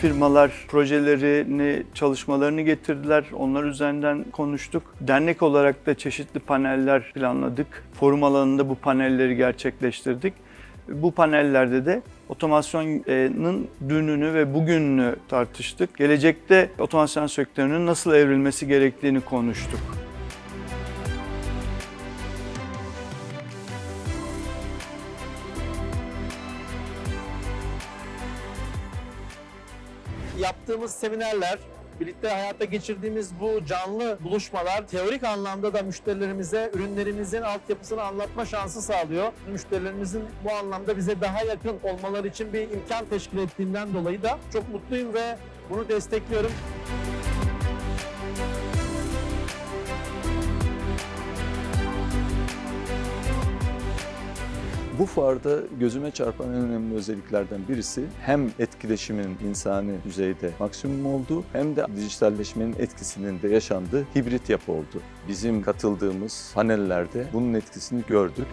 firmalar projelerini, çalışmalarını getirdiler. Onlar üzerinden konuştuk. Dernek olarak da çeşitli paneller planladık. Forum alanında bu panelleri gerçekleştirdik. Bu panellerde de otomasyonun dününü ve bugününü tartıştık. Gelecekte otomasyon sektörünün nasıl evrilmesi gerektiğini konuştuk. Yaptığımız seminerler, birlikte hayata geçirdiğimiz bu canlı buluşmalar teorik anlamda da müşterilerimize ürünlerimizin altyapısını anlatma şansı sağlıyor. Müşterilerimizin bu anlamda bize daha yakın olmaları için bir imkan teşkil ettiğinden dolayı da çok mutluyum ve bunu destekliyorum. Bu fuarda gözüme çarpan en önemli özelliklerden birisi hem etkileşimin insani düzeyde maksimum olduğu hem de dijitalleşmenin etkisinin de yaşandığı hibrit yapı oldu. Bizim katıldığımız panellerde bunun etkisini gördük.